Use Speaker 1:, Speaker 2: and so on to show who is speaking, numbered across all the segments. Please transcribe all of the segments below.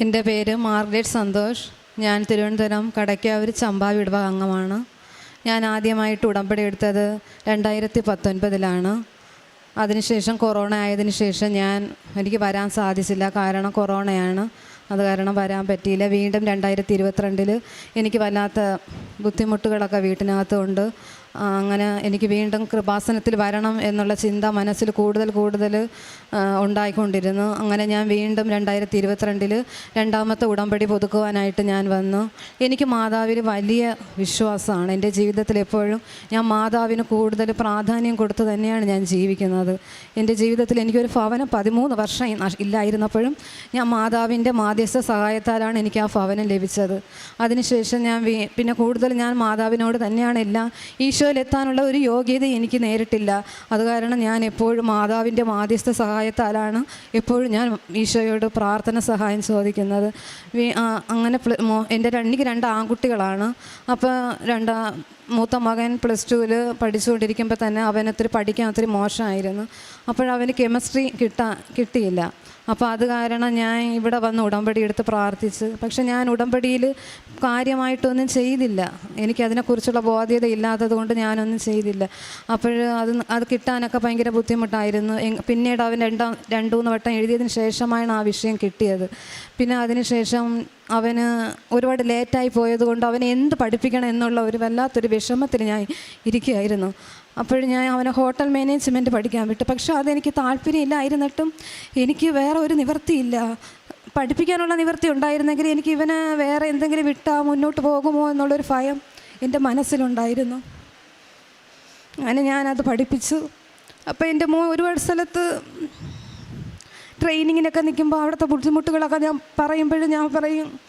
Speaker 1: എന്റെ പേര് മാർഗ്രറ്റ് സന്തോഷ്. ഞാൻ തിരുവനന്തപുരം കടയ്ക്കാവൂർ ചമ്പാ വിടവ അംഗമാണ്. ഞാൻ ആദ്യമായിട്ട് ഉടമ്പടി എടുത്തത് രണ്ടായിരത്തി പത്തൊൻപതിലാണ് അതിനുശേഷം കൊറോണ ആയതിനു ശേഷം ഞാൻ എനിക്ക് വരാൻ സാധിച്ചില്ല. കാരണം കൊറോണയാണ്. അത് കാരണം വരാൻ പറ്റിയില്ല. വീണ്ടും രണ്ടായിരത്തി ഇരുപത്തിരണ്ടിൽ എനിക്ക് വല്ലാത്ത ബുദ്ധിമുട്ടുകളൊക്കെ വീട്ടിനകത്തുണ്ട്. അങ്ങനെ എനിക്ക് വീണ്ടും കൃപാസനത്തിൽ വരണം എന്നുള്ള ചിന്ത മനസ്സിൽ കൂടുതൽ കൂടുതൽ ഉണ്ടായിക്കൊണ്ടിരുന്നു. അങ്ങനെ ഞാൻ വീണ്ടും രണ്ടായിരത്തി ഇരുപത്തിരണ്ടിൽ രണ്ടാമത്തെ ഉടമ്പടി പുതുക്കുവാനായിട്ട് ഞാൻ വന്നു. എനിക്ക് മാതാവിൽ വലിയ വിശ്വാസമാണ്. എന്റെ ജീവിതത്തിൽ എപ്പോഴും ഞാൻ മാതാവിന് കൂടുതൽ പ്രാധാന്യം കൊടുത്ത് തന്നെയാണ് ഞാൻ ജീവിക്കുന്നത്. എന്റെ ജീവിതത്തിൽ എനിക്കൊരു ഭവനം പതിമൂന്ന് വർഷം ഇല്ലായിരുന്നപ്പോഴും ഞാൻ മാതാവിന്റെ മാധ്യസ്ഥ സഹായത്താലാണ് എനിക്ക് ആ ഭവനം ലഭിച്ചത്. അതിനുശേഷം ഞാൻ പിന്നെ കൂടുതൽ ഞാൻ മാതാവിനോട് തന്നെയാണ് എല്ലാം ഈശോയിലെത്താനുള്ള ഒരു യോഗ്യത എനിക്ക് നേരിട്ടില്ല. അത് കാരണം ഞാൻ എപ്പോഴും മാതാവിന്റെ മാധ്യസ്ഥ സഹായത്താലാണ് എപ്പോഴും ഞാൻ ഈശോയോട് പ്രാർത്ഥന സഹായം ചോദിക്കുന്നത്. അങ്ങനെ എന്റെ എനിക്ക് രണ്ട് ആൺകുട്ടികളാണ്. അപ്പോൾ രണ്ടാ മൂത്ത മകൻ പ്ലസ് ടുവിൽ പഠിച്ചുകൊണ്ടിരിക്കുമ്പോൾ തന്നെ അവൻ ഒത്തിരി പഠിക്കാൻ ഒത്തിരി മോശമായിരുന്നു. അപ്പോഴവന് കെമിസ്ട്രി കിട്ടാ കിട്ടിയില്ല. അപ്പോൾ അത് കാരണം ഞാൻ ഇവിടെ വന്ന് ഉടമ്പടി എടുത്ത് പ്രാർത്ഥിച്ച്. പക്ഷെ ഞാൻ ഉടമ്പടിയിൽ കാര്യമായിട്ടൊന്നും ചെയ്തില്ല. എനിക്കതിനെക്കുറിച്ചുള്ള ബോധ്യത ഇല്ലാത്തത് കൊണ്ട് ഞാനൊന്നും ചെയ്തില്ല. അപ്പോൾ അത് അത് കിട്ടാനൊക്കെ ഭയങ്കര ബുദ്ധിമുട്ടായിരുന്നു. പിന്നീട് അവൻ രണ്ടാം രണ്ടു മൂന്ന് വട്ടം എഴുതിയതിന് ശേഷമാണ് ആ വിഷയം കിട്ടിയത്. പിന്നെ അതിനുശേഷം അവന് ഒരുപാട് ലേറ്റായി പോയത് കൊണ്ട് അവനെ എന്ത് പഠിപ്പിക്കണം എന്നുള്ള ഒരു വല്ലാത്തൊരു വിഷമത്തിൽ ഞാൻ ഇരിക്കുകയായിരുന്നു. അപ്പോൾ ഞാൻ അവനെ ഹോട്ടൽ മാനേജ്മെന്റ് പഠിക്കാൻ വിട്ടു. പക്ഷേ അതെനിക്ക് താല്പര്യമില്ലായിരുന്നിട്ടും എനിക്ക് വേറെ ഒരു നിവൃത്തിയില്ല. പഠിപ്പിക്കാനുള്ള നിവൃത്തി ഉണ്ടായിരുന്നെങ്കിൽ എനിക്ക് ഇവന് വേറെ എന്തെങ്കിലും വിട്ടാൽ മുന്നോട്ട് പോകുമോ എന്നുള്ളൊരു ഭയം എന്റെ മനസ്സിലുണ്ടായിരുന്നു. അങ്ങനെ ഞാനത് പഠിപ്പിച്ചു. അപ്പോൾ എന്റെ മോ ഒരുപാട് സ്ഥലത്ത് ട്രെയിനിങ്ങിനൊക്കെ നിൽക്കുമ്പോൾ അവിടുത്തെ ബുദ്ധിമുട്ടുകളൊക്കെ ഞാൻ പറയുമ്പോഴും ഞാൻ പറയും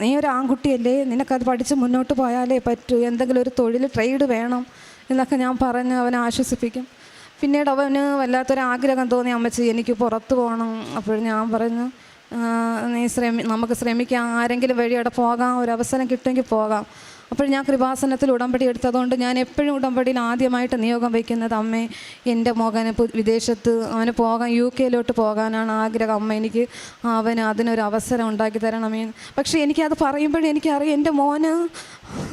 Speaker 1: നീ ഒരു ആൺകുട്ടിയല്ലേ നിനക്കത് പഠിച്ച് മുന്നോട്ട് പോയാലേ പറ്റൂ. എന്തെങ്കിലും ഒരു തൊഴിൽ ട്രേഡ് വേണം. എന്നൊക്കെ ഞാൻ പറഞ്ഞ് അവനെ ആശ്വസിപ്പിക്കും. പിന്നീട് അവന് വല്ലാത്തൊരു ആഗ്രഹം തോന്നി അമ്മച്ചി എനിക്ക് പുറത്തു പോകണം. അപ്പോൾ ഞാൻ പറഞ്ഞു നീ ശ്രമി നമുക്ക് ശ്രമിക്കാം. ആരെങ്കിലും വഴി അവിടെ പോകാം. ഒരു അവസരം കിട്ടുമെങ്കിൽ പോകാം. അപ്പോൾ ഞാൻ കൃപാസനത്തിൽ ഉടമ്പടി എടുത്തതുകൊണ്ട് ഞാൻ എപ്പോഴും ഉടമ്പടിയിൽ ആദ്യമായിട്ട് നിയോഗം വയ്ക്കുന്നത് അമ്മേ എന്റെ മകന് വിദേശത്ത് അവന് പോകാൻ യു കെയിലോട്ട് പോകാനാണ് ആഗ്രഹം. അമ്മ എനിക്ക് അവന് അതിനൊരു അവസരം ഉണ്ടാക്കി തരണമേ. പക്ഷേ എനിക്കത് പറയുമ്പോഴും എനിക്കറിയാം എന്റെ മോന്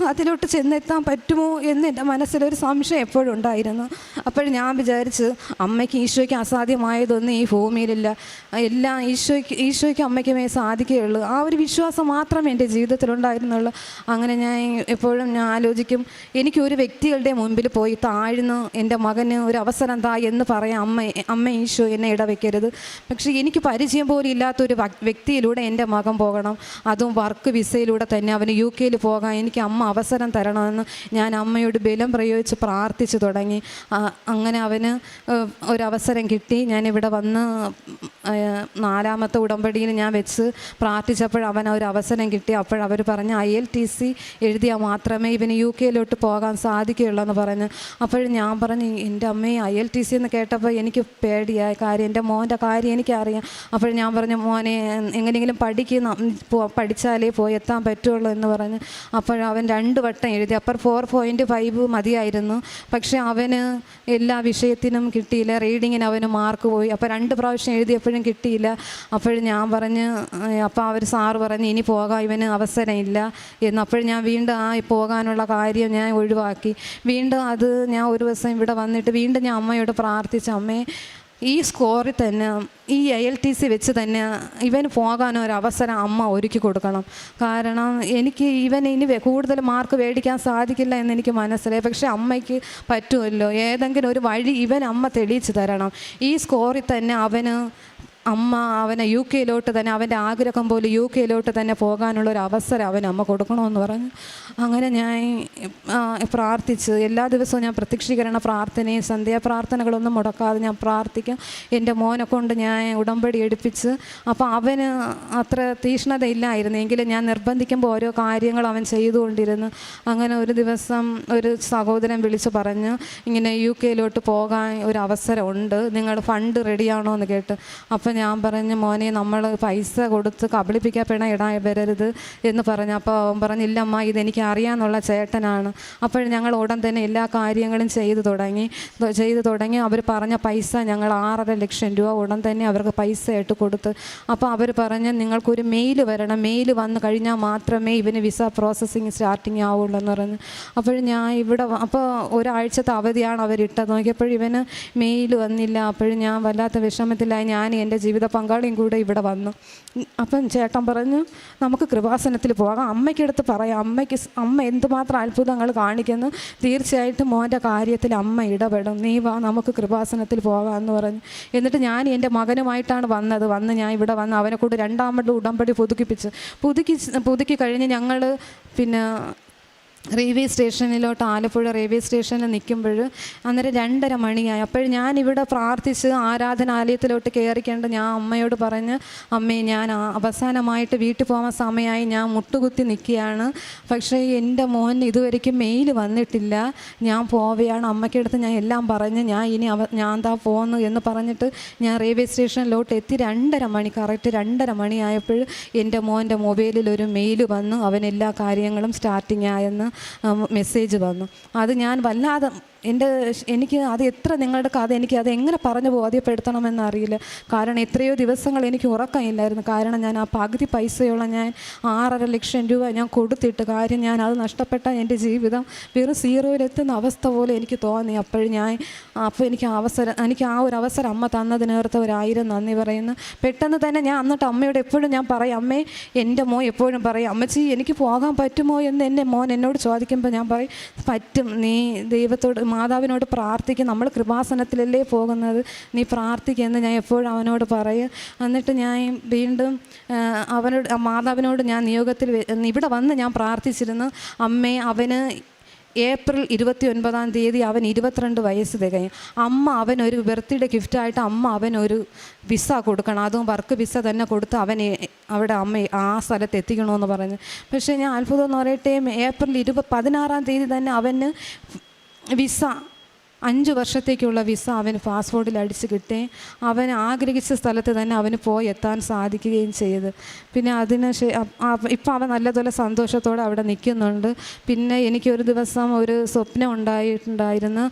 Speaker 1: അതിലോട്ട് ചെന്നെത്താൻ പറ്റുമോ എന്ന് എന്റെ മനസ്സിലൊരു സംശയം എപ്പോഴും ഉണ്ടായിരുന്നു. അപ്പോൾ ഞാൻ വിചാരിച്ച് അമ്മയ്ക്ക് ഈശോയ്ക്ക് അസാധ്യമായതൊന്നും ഈ ഭൂമിയിലില്ല. എല്ലാം ഈശോയ്ക്ക് ഈശോയ്ക്ക് അമ്മയ്ക്കുമേ സാധിക്കുകയുള്ളൂ. ആ ഒരു വിശ്വാസം മാത്രമേ എന്റെ ജീവിതത്തിലുണ്ടായിരുന്നുള്ളൂ. അങ്ങനെ ഞാൻ എപ്പോഴും ഞാൻ ആലോചിക്കും എനിക്ക് ഒരു വ്യക്തികളുടെ മുമ്പിൽ പോയി താഴ്ന്ന് എന്റെ മകന് ഒരു അവസരം താ എന്ന് പറയാം അമ്മ അമ്മ ഈശോ എന്നെ ഇടവെക്കരുത്. പക്ഷേ എനിക്ക് പരിചയം പോലും ഇല്ലാത്തൊരു വ്യക്തിയിലൂടെ എന്റെ മകൻ പോകണം. അതും വർക്ക് വിസയിലൂടെ തന്നെ അവന് യു കെയിൽ പോകാൻ എനിക്ക് അമ്മ അവസരം തരണമെന്ന് ഞാൻ അമ്മയോട് ബലം പ്രയോഗിച്ച് പ്രാർത്ഥിച്ചു തുടങ്ങി. അങ്ങനെ അവന് ഒരവസരം കിട്ടി. ഞാനിവിടെ വന്ന് നാലാമത്തെ ഉടമ്പടിയിൽ ഞാൻ വെച്ച് പ്രാർത്ഥിച്ചപ്പോൾ അവൻ ഒരു അവസരം കിട്ടി. അപ്പോഴവർ പറഞ്ഞ് ഐ എൽ ടി സി മാത്രമേ ഇവന് യു കെയിലോട്ട് പോകാൻ സാധിക്കുകയുള്ളൂ എന്ന് പറഞ്ഞ് അപ്പോൾ ഞാൻ പറഞ്ഞു എന്റെ അമ്മയെ ഐ എൽ ടി സി എന്ന് കേട്ടപ്പോൾ എനിക്ക് പേടിയായ കാര്യം എന്റെ മോന്റെ കാര്യം എനിക്കറിയാം. അപ്പോൾ ഞാൻ പറഞ്ഞു മോനെ എങ്ങനെയെങ്കിലും പഠിക്കുന്ന പഠിച്ചാലേ പോയി എത്താൻ പറ്റുള്ളൂ എന്ന് പറഞ്ഞ് അപ്പോഴവൻ രണ്ട് വട്ടം എഴുതി. അപ്പർ ഫോർ പോയിന്റ് ഫൈവ് മതിയായിരുന്നു. പക്ഷേ അവന് എല്ലാ വിഷയത്തിനും കിട്ടിയില്ല. റീഡിങ്ങിന് അവന് മാർക്ക് പോയി. അപ്പോൾ രണ്ട് പ്രാവശ്യം എഴുതിയപ്പോഴും കിട്ടിയില്ല. അപ്പോഴും ഞാൻ പറഞ്ഞ് അപ്പോൾ അവർ സാറ് പറഞ്ഞ് ഇനി പോകാം ഇവന് അവസരമില്ല എന്ന്. അപ്പോൾ ഞാൻ വീണ്ടും ആ പോകാനുള്ള കാര്യം ഞാൻ ഒഴിവാക്കി. വീണ്ടും അത് ഞാൻ ഒരു ദിവസം ഇവിടെ വന്നിട്ട് വീണ്ടും ഞാൻ അമ്മയോട് പ്രാർത്ഥിച്ച അമ്മേ ഈ സ്കോറിൽ തന്നെ ഈ എ എൽ ടി സി വെച്ച് തന്നെ ഇവന് ഒരു അവസരം അമ്മ ഒരുക്കി കൊടുക്കണം. കാരണം എനിക്ക് ഇവൻ ഇനി കൂടുതൽ മാർക്ക് മേടിക്കാൻ സാധിക്കില്ല എന്ന് എനിക്ക് മനസ്സിലായി. പക്ഷേ അമ്മയ്ക്ക് പറ്റുമല്ലോ. ഏതെങ്കിലും ഒരു വഴി ഇവൻ അമ്മ തെളിയിച്ച് തരണം. ഈ സ്കോറിൽ തന്നെ അവന് അമ്മ അവനെ യു കെയിലോട്ട് തന്നെ അവന്റെ ആഗ്രഹം പോലെ യു കെയിലോട്ട് തന്നെ പോകാനുള്ള ഒരു അവസരം അവൻ അമ്മ കൊടുക്കണമെന്ന് പറഞ്ഞു അങ്ങനെ ഞാൻ പ്രാർത്ഥിച്ച്. എല്ലാ ദിവസവും ഞാൻ പ്രത്യക്ഷീകരണ പ്രാർത്ഥനയും സന്ധ്യാപ്രാർത്ഥനകളൊന്നും മുടക്കാതെ ഞാൻ പ്രാർത്ഥിക്കും. എന്റെ മോനെ കൊണ്ട് ഞാൻ ഉടമ്പടി എടുപ്പിച്ച് അപ്പോൾ അവന് അത്ര തീഷ്ണത ഞാൻ നിർബന്ധിക്കുമ്പോൾ ഓരോ കാര്യങ്ങൾ അവൻ ചെയ്തുകൊണ്ടിരുന്നു. അങ്ങനെ ഒരു ദിവസം ഒരു സഹോദരൻ വിളിച്ച് പറഞ്ഞു ഇങ്ങനെ യു കെയിലോട്ട് പോകാൻ ഒരു അവസരമുണ്ട് നിങ്ങൾ ഫണ്ട് റെഡിയാണോ? എന്ന് കേട്ട്. അപ്പം അപ്പോൾ ഞാൻ പറഞ്ഞു മോനെ നമ്മൾ പൈസ കൊടുത്ത് കബളിപ്പിക്കപ്പെട ഇടാ വരരുത് എന്ന് പറഞ്ഞു. അപ്പോൾ അവൻ പറഞ്ഞു ഇല്ലമ്മ ഇതെനിക്ക് അറിയാമെന്നുള്ള ചേട്ടനാണ്. അപ്പോൾ ഞങ്ങൾ ഉടൻ തന്നെ എല്ലാ കാര്യങ്ങളും ചെയ്തു തുടങ്ങി. ചെയ്തു തുടങ്ങി. അവർ പറഞ്ഞ പൈസ ഞങ്ങൾ ആറര ലക്ഷം രൂപ ഉടൻ തന്നെ അവർക്ക് പൈസ ആയിട്ട് കൊടുത്ത്. അപ്പോൾ അവർ പറഞ്ഞ് നിങ്ങൾക്കൊരു മെയിൽ വരണം. മെയിൽ വന്നു കഴിഞ്ഞാൽ മാത്രമേ ഇവന് വിസ പ്രോസസ്സിങ് സ്റ്റാർട്ടിങ് ആവുള്ളൂ എന്ന് പറഞ്ഞു. അപ്പോൾ ഞാൻ ഇവിടെ അപ്പോൾ ഒരാഴ്ചത്തെ അവധിയാണ് അവരിട്ടത്. നോക്കിയപ്പോൾ ഇവന് മെയിൽ വന്നില്ല. അപ്പോഴും ഞാൻ വല്ലാത്ത വിഷമത്തിലായി. ഞാൻ എന്റെ ജീവിത പങ്കാളിയും കൂടെ ഇവിടെ വന്നു. അപ്പം ചേട്ടൻ പറഞ്ഞു നമുക്ക് കൃപാസനത്തിൽ പോകാം. അമ്മയ്ക്കടുത്ത് പറയാം. അമ്മയ്ക്ക് അമ്മ എന്തുമാത്രം അത്ഭുതങ്ങൾ കാണിക്കുന്നു. തീർച്ചയായിട്ടും മോന്റെ കാര്യത്തിൽ അമ്മ ഇടപെടും. നീ വാ നമുക്ക് കൃപാസനത്തിൽ പോകാമെന്ന് പറഞ്ഞു. എന്നിട്ട് ഞാൻ എന്റെ മകനുമായിട്ടാണ് വന്നത്. വന്ന് ഞാൻ ഇവിടെ വന്ന് അവനെ കൂടെ രണ്ടാമത് ഉടമ്പടി പുതുക്കിപ്പിച്ച്. പുതുക്കി പുതുക്കി കഴിഞ്ഞ് ഞങ്ങൾ പിന്നെ റെയിൽവേ സ്റ്റേഷനിലോട്ട് ആലപ്പുഴ റെയിൽവേ സ്റ്റേഷനിൽ നിൽക്കുമ്പോൾ അന്നേരം രണ്ടര മണിയായി. അപ്പോൾ ഞാനിവിടെ പ്രാർത്ഥിച്ച് ആരാധനാലയത്തിലോട്ട് കയറിക്കൊണ്ട് ഞാൻ അമ്മയോട് പറഞ്ഞ് അമ്മേ ഞാൻ അവസാനമായിട്ട് വീട്ടിൽ പോകാൻ സമയമായി. ഞാൻ മുട്ടുകുത്തി നിൽക്കുകയാണ്. പക്ഷേ എന്റെ മോൻ ഇതുവരെയ്ക്കും മെയിൽ വന്നിട്ടില്ല. ഞാൻ പോവുകയാണ്. അമ്മയ്ക്കടുത്ത് ഞാൻ എല്ലാം പറഞ്ഞ് ഞാൻ ഇനി അവ ഞാൻ എന്താ പോകുന്നു എന്ന് പറഞ്ഞിട്ട് ഞാൻ റെയിൽവേ സ്റ്റേഷനിലോട്ട് എത്തി. രണ്ടര മണി കറക്റ്റ് രണ്ടര മണിയായപ്പോൾ എന്റെ മോന്റെ മൊബൈലിൽ ഒരു മെയിൽ വന്നു. അവൻ എല്ലാ കാര്യങ്ങളും സ്റ്റാർട്ടിങ് ആയെന്ന്. മെസ്സേജ് വന്നു. അത് ഞാൻ വല്ലാതെ എന്റെ എനിക്ക് അത് എത്ര നിങ്ങളുടെ കഥ എനിക്ക് അത് എങ്ങനെ പറഞ്ഞു ബോധ്യപ്പെടുത്തണമെന്ന് അറിയില്ല. കാരണം എത്രയോ ദിവസങ്ങൾ എനിക്ക് ഉറക്കമില്ലായിരുന്നു. കാരണം ഞാൻ ആ പകുതി പൈസയോളം ഞാൻ ആറര ലക്ഷം രൂപ ഞാൻ കൊടുത്തിട്ട് കാര്യം ഞാൻ അത് നഷ്ടപ്പെട്ട എന്റെ ജീവിതം വെറും സീറോയിലെത്തുന്ന അവസ്ഥ പോലെ എനിക്ക് തോന്നി. അപ്പോഴും ഞാൻ അപ്പോൾ എനിക്ക് അവസരം എനിക്ക് ആ ഒരു അവസരം അമ്മ തന്നതിനേർത്ത് ഒരായിരം നന്ദി പറയുന്നു. പെട്ടെന്ന് തന്നെ ഞാൻ എന്നിട്ട് അമ്മയോട് എപ്പോഴും ഞാൻ പറയും അമ്മേ എന്റെ മോൻ എപ്പോഴും പറയും അമ്മച്ചി എനിക്ക് പോകാൻ പറ്റുമോ? എന്ന് എന്റെ മോൻ എന്നോട് ചോദിക്കുമ്പോൾ ഞാൻ പറയും പറ്റും. നീ ദൈവത്തോട് മാതാവിനോട് പ്രാർത്ഥിക്കും. നമ്മൾ കൃപാസനത്തിലല്ലേ പോകുന്നത്? നീ പ്രാർത്ഥിക്കുമെന്ന് ഞാൻ എപ്പോഴും അവനോട് പറയും. എന്നിട്ട് ഞാൻ വീണ്ടും അവനോട് മാതാവിനോട് ഞാൻ നിയോഗത്തിൽ ഇവിടെ വന്ന് ഞാൻ പ്രാർത്ഥിച്ചിരുന്നു. അമ്മേ അവന് ഏപ്രിൽ ഇരുപത്തി ഒൻപതാം തീയതി അവൻ ഇരുപത്തിരണ്ട് വയസ്സ് തികയും. അമ്മ അവനൊരു ബർത്ത്ഡേ ഗിഫ്റ്റായിട്ട് അമ്മ അവനൊരു വിസ കൊടുക്കണം. അതും വർക്ക് വിസ തന്നെ കൊടുത്ത് അവൻ അവിടെ അമ്മ ആ സ്ഥലത്ത് എത്തിക്കണമെന്ന് പറഞ്ഞു. പക്ഷേ ഞാൻ അത്ഭുതം എന്ന് പറയട്ടെ ഏപ്രിൽ ഇരുപത് പതിനാറാം തീയതി തന്നെ അവന് വിസ അഞ്ച് വർഷത്തേക്കുള്ള വിസ അവന് പാസ്പോർട്ടിൽ അടിച്ച് കിട്ടുകയും അവൻ ആഗ്രഹിച്ച സ്ഥലത്ത് തന്നെ അവന് പോയി എത്താൻ സാധിക്കുകയും ചെയ്ത്. പിന്നെ അതിന് ഇപ്പം അവൻ നല്ലതുപോലെ സന്തോഷത്തോടെ അവിടെ നിൽക്കുന്നുണ്ട്. പിന്നെ എനിക്കൊരു ദിവസം ഒരു സ്വപ്നം ഉണ്ടായിട്ടുണ്ടായിരുന്നു.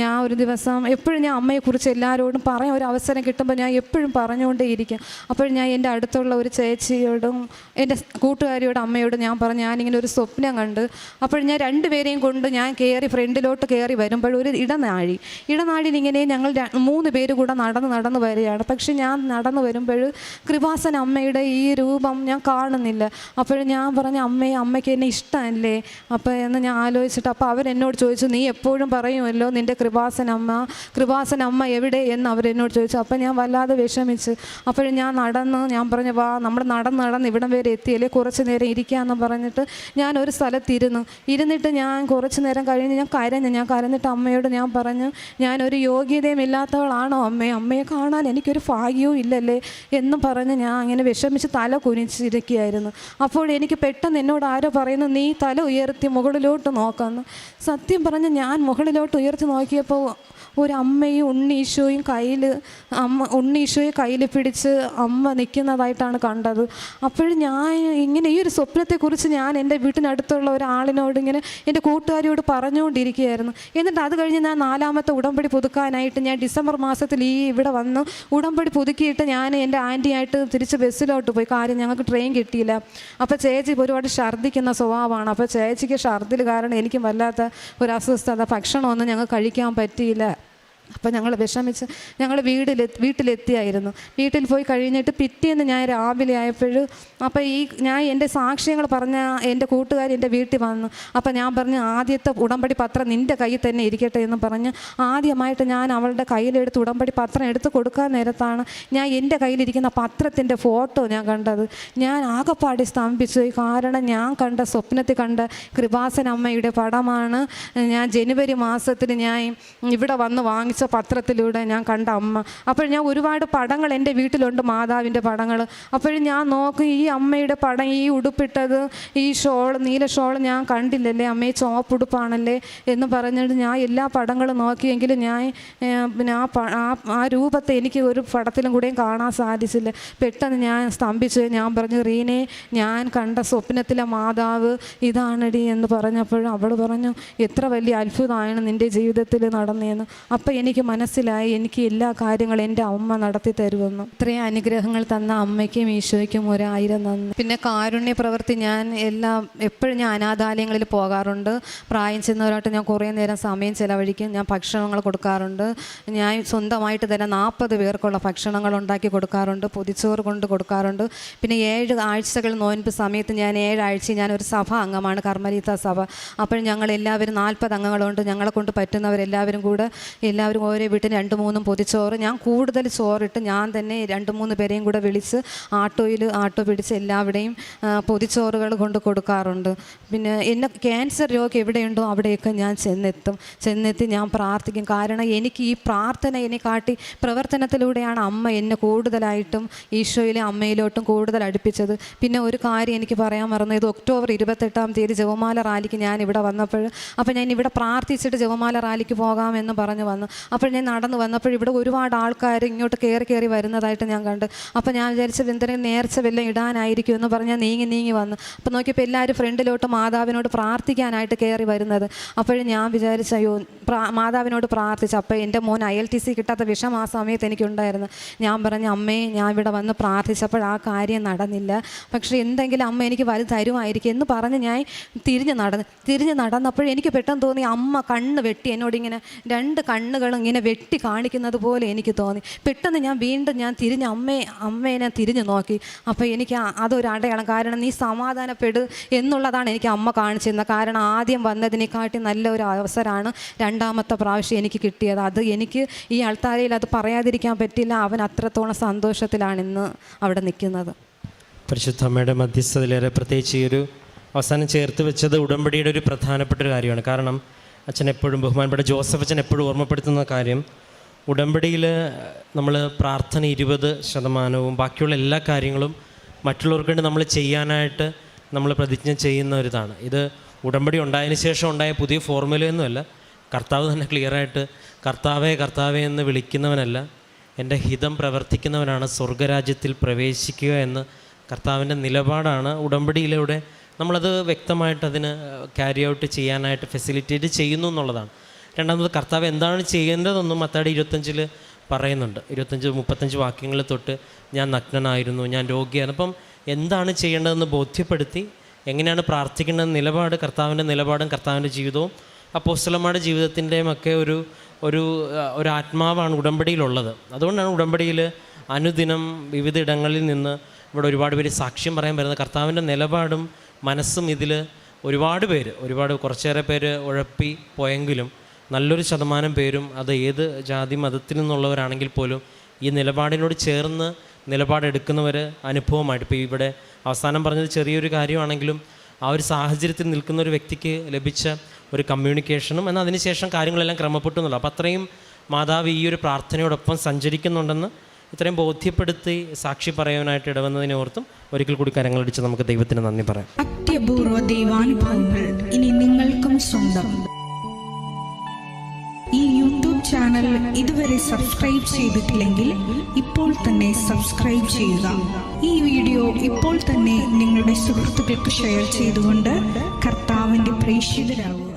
Speaker 1: ഞാൻ ഒരു ദിവസം എപ്പോഴും ഞാൻ അമ്മയെക്കുറിച്ച് എല്ലാവരോടും പറയാൻ ഒരു അവസരം കിട്ടുമ്പോൾ ഞാൻ എപ്പോഴും പറഞ്ഞുകൊണ്ടേ ഇരിക്കും. അപ്പോൾ ഞാൻ എന്റെ അടുത്തുള്ള ഒരു ചേച്ചിയോടും എന്റെ കൂട്ടുകാരിയോടും അമ്മയോടും ഞാൻ പറഞ്ഞു ഞാനിങ്ങനെ ഒരു സ്വപ്നം കണ്ട്. അപ്പോൾ ഞാൻ രണ്ടുപേരെയും കൊണ്ട് ഞാൻ കയറി ഫ്രണ്ടിലോട്ട് കയറി വരുമ്പോൾ ഒരു ഇടനാഴി. ഇടനാഴിയിൽ ഇങ്ങനെ ഞങ്ങൾ മൂന്ന് പേര് കൂടെ നടന്ന് നടന്ന് വരികയാണ്. പക്ഷെ ഞാൻ നടന്നു വരുമ്പോൾ കൃപാസൻ അമ്മയുടെ ഈ രൂപം ഞാൻ കാണുന്നില്ല. അപ്പോൾ ഞാൻ പറഞ്ഞു അമ്മയെ അമ്മയ്ക്ക് എന്നെ ഇഷ്ടമല്ലേ? അപ്പോൾ എന്ന് ഞാൻ ആലോചിച്ചിട്ട് അപ്പോൾ അവരെന്നോട് ചോദിച്ചു നീ എപ്പോഴും പറയുമല്ലോ നിന്റെ കൃപാസൻ അമ്മ? കൃപാസൻ അമ്മ എവിടെ? എന്ന് അവരെന്നോട് ചോദിച്ചു. അപ്പോൾ ഞാൻ വല്ലാതെ വിഷമിച്ച് അപ്പോഴും ഞാൻ നടന്ന് ഞാൻ പറഞ്ഞു വാ നമ്മൾ നടന്ന് നടന്ന് ഇവിടം വരെ എത്തിയല്ലേ? കുറച്ച് നേരം ഇരിക്കാമെന്ന് പറഞ്ഞിട്ട് ഞാൻ ഒരു സ്ഥലത്തിരുന്നു ഇരുന്നിട്ട് ഞാൻ കുറച്ച് നേരം കഴിഞ്ഞ് ഞാൻ കരഞ്ഞു ഞാൻ കരഞ്ഞിട്ട് അമ്മയോട് ഞാൻ പറഞ്ഞു ഞാനൊരു യോഗ്യതയും ഇല്ലാത്തവളാണോ അമ്മേ? അമ്മയെ കാണാൻ എനിക്കൊരു ഭാഗ്യവും ഇല്ലല്ലേ? എന്ന് പറഞ്ഞ് ഞാൻ അങ്ങനെ വിഷമിച്ച് തല കുനിച്ചിരിക്കുകയായിരുന്നു. അപ്പോൾ എനിക്ക് പെട്ടെന്ന് എന്നോട് ആരോ പറയുന്നു നീ തല ഉയർത്തി മുകളിലോട്ട് നോക്കാമെന്ന് സത്യം പറഞ്ഞ് ഞാൻ മുകളിലോട്ട് ഉയർത്തി നോക്കിയപ്പോൾ ഒരു അമ്മയും ഉണ്ണീശോയും കയ്യിൽ അമ്മ ഉണ്ണീശോയെ കയ്യിൽ പിടിച്ച് അമ്മ നിൽക്കുന്നതായിട്ടാണ് കണ്ടത്. അപ്പോഴും ഞാൻ ഇങ്ങനെ ഈ ഒരു സ്വപ്നത്തെക്കുറിച്ച് ഞാൻ എന്റെ വീട്ടിനടുത്തുള്ള ഒരാളിനോട് ഇങ്ങനെ എന്റെ കൂട്ടുകാരിയോട് പറഞ്ഞുകൊണ്ടിരിക്കുകയായിരുന്നു. എന്നിട്ട് അത് കഴിഞ്ഞ് ഞാൻ നാലാമത്തെ ഉടമ്പടി പുതുക്കാനായിട്ട് ഞാൻ ഡിസംബർ മാസത്തിൽ ഈ ഇവിടെ വന്ന് ഉടമ്പടി പുതുക്കിയിട്ട് ഞാൻ എന്റെ ആന്റിയായിട്ട് തിരിച്ച് ബസ്സിലോട്ട് പോയി. കാര്യം ഞങ്ങൾക്ക് ട്രെയിൻ കിട്ടിയില്ല. അപ്പോൾ ചേച്ചി ഒരുപാട് ഛർദ്ദിക്കുന്ന സ്വഭാവമാണ്. അപ്പോൾ ചേച്ചിക്ക് ഛർദ്ദിൽ കാരണം എനിക്കും വല്ലാത്ത ഒരു അസ്വസ്ഥത. ഭക്ഷണമൊന്നും ഞങ്ങൾക്ക് കഴിക്കാൻ പറ്റിയില്ല. അപ്പോൾ ഞങ്ങൾ വിഷമിച്ച് ഞങ്ങൾ വീട്ടിലെ വീട്ടിലെത്തിയായിരുന്നു. വീട്ടിൽ പോയി കഴിഞ്ഞിട്ട് പിറ്റേന്ന് ഞാൻ രാവിലെ ആയപ്പോൾ അപ്പോൾ ഈ ഞാൻ എന്റെ സാക്ഷ്യങ്ങൾ പറഞ്ഞ എന്റെ കൂട്ടുകാർ എന്റെ വീട്ടിൽ വന്നു. അപ്പോൾ ഞാൻ പറഞ്ഞു ആദ്യത്തെ ഉടമ്പടി പത്രം നിന്റെ കയ്യിൽ തന്നെ ഇരിക്കട്ടെ എന്ന് പറഞ്ഞ് ആദ്യമായിട്ട് ഞാൻ അവളുടെ കയ്യിലെടുത്ത് ഉടമ്പടി പത്രം എടുത്ത് കൊടുക്കാൻ നേരത്താണ് ഞാൻ എന്റെ കയ്യിലിരിക്കുന്ന പത്രത്തിന്റെ ഫോട്ടോ ഞാൻ കണ്ടത്. ഞാൻ ആകെപ്പാടി സ്തംഭിച്ചു. കാരണം ഞാൻ കണ്ട സ്വപ്നത്തിൽ കണ്ട കൃപാസൻ അമ്മയുടെ പടമാണ് ഞാൻ ജനുവരി മാസത്തിൽ ഞാൻ ഇവിടെ വന്ന് വാങ്ങിച്ച വായിച്ച പത്രത്തിലൂടെ ഞാൻ കണ്ട അമ്മ. അപ്പോൾ ഞാൻ ഒരുപാട് പടങ്ങൾ എന്റെ വീട്ടിലുണ്ട് മാതാവിന്റെ പടങ്ങൾ. അപ്പോഴും ഞാൻ നോക്കും ഈ അമ്മയുടെ പടം ഈ ഉടുപ്പിട്ടത് ഈ ഷോൾ നീല ഷോൾ ഞാൻ കണ്ടില്ലല്ലേ? അമ്മയെ ചോപ്പുടുപ്പാണല്ലേ എന്ന് പറഞ്ഞിട്ട് ഞാൻ എല്ലാ പടങ്ങളും നോക്കിയെങ്കിലും ഞാൻ പിന്നെ ആ ആ രൂപത്തെ എനിക്ക് ഒരു പടത്തിലും കൂടെയും കാണാൻ സാധിച്ചില്ല. പെട്ടെന്ന് ഞാൻ സ്തംഭിച്ച് ഞാൻ പറഞ്ഞു റീനെ ഞാൻ കണ്ട സ്വപ്നത്തിലെ മാതാവ് ഇതാണടി എന്ന് പറഞ്ഞപ്പോൾ അവൾ പറഞ്ഞു എത്ര വലിയ അത്ഭുതമാണ് നിന്റെ ജീവിതത്തിൽ നടന്നതെന്ന് അപ്പം എനിക്ക് മനസ്സിലായി എനിക്ക് എല്ലാ കാര്യങ്ങളും എന്റെ അമ്മ നടത്തി തരുമെന്ന്. ഇത്രയും അനുഗ്രഹങ്ങൾ തന്ന അമ്മയ്ക്കും ഈശോയ്ക്കും ഒരായിരം നന്ദി. പിന്നെ കാരുണ്യ പ്രവൃത്തി ഞാൻ എല്ലാം എപ്പോഴും ഞാൻ അനാഥാലയങ്ങളിൽ പോകാറുണ്ട്. പ്രായം ചെന്നവരായിട്ട് ഞാൻ കുറേ നേരം സമയം ചിലവഴിക്കും ഞാൻ ഭക്ഷണങ്ങൾ കൊടുക്കാറുണ്ട്. ഞാൻ സ്വന്തമായിട്ട് തന്നെ നാൽപ്പത് പേർക്കുള്ള ഭക്ഷണങ്ങൾ ഉണ്ടാക്കി കൊടുക്കാറുണ്ട് പൊതിച്ചോറ് കൊണ്ട് കൊടുക്കാറുണ്ട്. പിന്നെ ഏഴ് ആഴ്ചകൾ നോൻപ് സമയത്ത് ഞാൻ ഏഴാഴ്ച ഞാൻ ഒരു സഭ അംഗമാണ് കർമ്മരീത സഭ. അപ്പോൾ ഞങ്ങൾ എല്ലാവരും നാൽപ്പത് അംഗങ്ങളുണ്ട് ഞങ്ങളെ കൊണ്ട് പറ്റുന്നവരെല്ലാവരും കൂടെ എല്ലാവരും ഓരോ വീട്ടിൽ രണ്ട് മൂന്നും പൊതിച്ചോറ് ഞാൻ കൂടുതൽ ചോറിട്ട് ഞാൻ തന്നെ രണ്ട് മൂന്ന് പേരെയും കൂടെ വിളിച്ച് ആട്ടോയിൽ ആട്ടോ പിടിച്ച് എല്ലാവരുടെയും ആ, പൊതിച്ചോറുകൾ കൊണ്ട് കൊടുക്കാറുണ്ട്. പിന്നെ എന്നെ ക്യാൻസർ രോഗം എവിടെയുണ്ടോ അവിടെയൊക്കെ ഞാൻ ചെന്നെത്തും. ചെന്നെത്തി ഞാൻ പ്രാർത്ഥിക്കും. കാരണം എനിക്ക് ഈ പ്രാർത്ഥന എന്നെ കാട്ടി പ്രവർത്തനത്തിലൂടെയാണ് അമ്മ എന്നെ കൂടുതലായിട്ടും ഈശോയിലെ അമ്മയിലോട്ടും കൂടുതൽ അടുപ്പിച്ചത്. പിന്നെ ഒരു കാര്യം എനിക്ക് പറയാൻ മറന്നു. ഇത് ഒക്ടോബർ ഇരുപത്തെട്ടാം തീയതി ജവമാല റാലിക്ക് ഞാൻ ഇവിടെ വന്നപ്പോൾ അപ്പോൾ ഞാൻ ഇവിടെ പ്രാർത്ഥിച്ചിട്ട് ജവമാല റാലിക്ക് പോകാമെന്ന് പറഞ്ഞു വന്നു. അപ്പോൾ ഞാൻ നടന്നു വന്നപ്പോൾ ഇവിടെ ഒരുപാട് ആൾക്കാർ ഇങ്ങോട്ട് കയറി കയറി വരുന്നതായിട്ട് ഞാൻ കണ്ട്. അപ്പോൾ ഞാൻ വിചാരിച്ചത് എന്തെങ്കിലും നേർച്ച വല്ലതും ഇടാനായിരിക്കും എന്ന് പറഞ്ഞ് ഞാൻ നീങ്ങി നീങ്ങി വന്നു. അപ്പോൾ നോക്കിയപ്പോൾ എല്ലാവരും ഫ്രണ്ടിലോട്ട് മാതാവിനോട് പ്രാർത്ഥിക്കാനായിട്ട് കയറി വരുന്നത്. അപ്പോഴും ഞാൻ വിചാരിച്ച അയ്യോ മാതാവിനോട് പ്രാർത്ഥിച്ചു. അപ്പോൾ എന്റെ മോൻ എൽ ടി സി കിട്ടാത്ത വിഷം ആ സമയത്ത് എനിക്കുണ്ടായിരുന്നു. ഞാൻ പറഞ്ഞ അമ്മേ ഞാൻ ഇവിടെ വന്ന് പ്രാർത്ഥിച്ചപ്പോൾ ആ കാര്യം നടന്നില്ല. പക്ഷേ എന്തെങ്കിലും അമ്മ എനിക്ക് വലുത് തരുമായിരിക്കും. എന്ന് പറഞ്ഞ് ഞാൻ തിരിഞ്ഞ് നടന്ന് തിരിഞ്ഞ് നടന്നപ്പോൾ എനിക്ക് പെട്ടെന്ന് തോന്നി അമ്മ കണ്ണ് വെട്ടി എന്നോട് ഇങ്ങനെ രണ്ട് കണ്ണുകളും ഇങ്ങനെ വെട്ടി കാണിക്കുന്നത് പോലെ എനിക്ക് തോന്നി. പെട്ടെന്ന് ഞാൻ വീണ്ടും ഞാൻ തിരിഞ്ഞ് അമ്മയെ അമ്മയെ ഞാൻ തിരിഞ്ഞു നോക്കി. അപ്പോൾ എനിക്ക് അതൊരു അടയാളം. കാരണം നീ സമാധാനപ്പെട് എന്നുള്ളതാണ് എനിക്ക് അമ്മ കാണിച്ചിരുന്നത്. കാരണം ആദ്യം വന്നതിനെക്കാട്ടി നല്ല ഒരു അവസരമാണ് രണ്ടാമത്തെ പ്രാവശ്യം എനിക്ക് കിട്ടിയത്. അത് എനിക്ക് ഈ അൾത്താരയിൽ അത് പറയാതിരിക്കാൻ പറ്റില്ല. അവൻ അത്രത്തോളം സന്തോഷത്തിലാണ് ഇന്ന് അവിടെ നിൽക്കുന്നത്.
Speaker 2: പരിശുദ്ധ അമ്മയുടെ മധ്യസ്ഥതയിലേറെ പ്രത്യേകിച്ച് ഈ ഒരു അവസാനം ചേർത്ത് വെച്ചത് ഉടമ്പടിയുടെ ഒരു പ്രധാനപ്പെട്ട ഒരു കാര്യമാണ്. കാരണം അച്ഛൻ എപ്പോഴും ബഹുമാനപ്പെട്ട ജോസഫ് അച്ഛൻ എപ്പോഴും ഓർമ്മപ്പെടുത്തുന്ന കാര്യം ഉടമ്പടിയിൽ നമ്മൾ പ്രാർത്ഥന ഇരുപത് ശതമാനവും ബാക്കിയുള്ള എല്ലാ കാര്യങ്ങളും മറ്റുള്ളവർക്ക് വേണ്ടി നമ്മൾ ചെയ്യാനായിട്ട് നമ്മൾ പ്രതിജ്ഞ ചെയ്യുന്ന ഒരിതാണ്. ഇത് ഉടമ്പടി ഉണ്ടായതിന് ശേഷം ഉണ്ടായ പുതിയ ഫോർമുലയൊന്നുമല്ല കർത്താവ് തന്നെ ക്ലിയറായിട്ട് കർത്താവേ കർത്താവേ എന്ന് വിളിക്കുന്നവനല്ല. എന്റെ ഹിതം പ്രവർത്തിക്കുന്നവനാണ് സ്വർഗരാജ്യത്തിൽ പ്രവേശിക്കുക എന്ന് കർത്താവിന്റെ നിലപാടാണ് ഉടമ്പടിയിലൂടെ നമ്മളത് വ്യക്തമായിട്ട് അതിന് ക്യാരി ഔട്ട് ചെയ്യാനായിട്ട് ഫെസിലിറ്റേറ്റ് ചെയ്യുന്നു എന്നുള്ളതാണ്. രണ്ടാമത് കർത്താവ് എന്താണ് ചെയ്യേണ്ടതെന്നും മത്താടി ഇരുപത്തഞ്ചിൽ പറയുന്നുണ്ട്. ഇരുപത്തഞ്ച് മുപ്പത്തഞ്ച് വാക്യങ്ങളിൽ തൊട്ട് ഞാൻ നഗ്നനായിരുന്നു ഞാൻ രോഗിയാണ്. അപ്പം എന്താണ് ചെയ്യേണ്ടതെന്ന് ബോധ്യപ്പെടുത്തി എങ്ങനെയാണ് പ്രാർത്ഥിക്കേണ്ട നിലപാട് കർത്താവിന്റെ നിലപാടും കർത്താവിന്റെ ജീവിതവും അപ്പോസ്തലന്മാരുടെ ജീവിതത്തിന്റെയും ഒക്കെ ഒരു ഒരു ഒരു ആത്മാവാണ് ഉടമ്പടിയിലുള്ളത്. അതുകൊണ്ടാണ് ഉടമ്പടിയിൽ അനുദിനം വിവിധ ഇടങ്ങളിൽ നിന്ന് ഇവിടെ ഒരുപാട് പേര് സാക്ഷ്യം പറയാൻ വരുന്നത്. കർത്താവിന്റെ നിലപാടും മനസ്സും ഇതിൽ ഒരുപാട് പേര് ഒരുപാട് കുറച്ചേറെ പേര് ഉഴപ്പി പോയെങ്കിലും നല്ലൊരു ശതമാനം പേരും അത് ഏത് ജാതി മതത്തിൽ നിന്നുള്ളവരാണെങ്കിൽ പോലും ഈ നിലപാടിനോട് ചേർന്ന് നിലപാടെടുക്കുന്നവർ അനുഭവമായിട്ട്. ഇപ്പോൾ ഇവിടെ അവസാനം പറഞ്ഞത് ചെറിയൊരു കാര്യമാണെങ്കിലും ആ ഒരു സാഹചര്യത്തിൽ നിൽക്കുന്ന ഒരു വ്യക്തിക്ക് ലഭിച്ച ഒരു കമ്മ്യൂണിക്കേഷനും എന്നാൽ അതിനുശേഷം കാര്യങ്ങളെല്ലാം ക്രമപ്പെട്ടു എന്നുള്ളൂ അപ്പോൾ അത്രയും മാതാവ് ഈ ഒരു പ്രാർത്ഥനയോടൊപ്പം സഞ്ചരിക്കുന്നുണ്ടെന്ന് ഇത്രയും ബോധ്യപ്പെടുത്തി സാക്ഷി പറയാനായിട്ട് ഇടവന്നതിനെ ഓർത്തും ഒരിക്കൽ കൂടി കരങ്ങളടിച്ച് നമുക്ക് ദൈവത്തിന് നന്ദി പറയാം.
Speaker 3: അത്യപൂർവ ദൈവാനുഭവങ്ങൾ ഇനി നിങ്ങൾക്കും സ്വന്തം. ഈ യൂട്യൂബ് ചാനൽ ഇതുവരെ സബ്സ്ക്രൈബ് ചെയ്തിട്ടില്ലെങ്കിൽ ഇപ്പോൾ തന്നെ സബ്സ്ക്രൈബ് ചെയ്യുക. ഈ വീഡിയോ ഇപ്പോൾ തന്നെ നിങ്ങളുടെ സുഹൃത്തുക്കൾക്ക് ഷെയർ ചെയ്തുകൊണ്ട് കർത്താവിന്റെ പ്രേക്ഷിതരാകുക.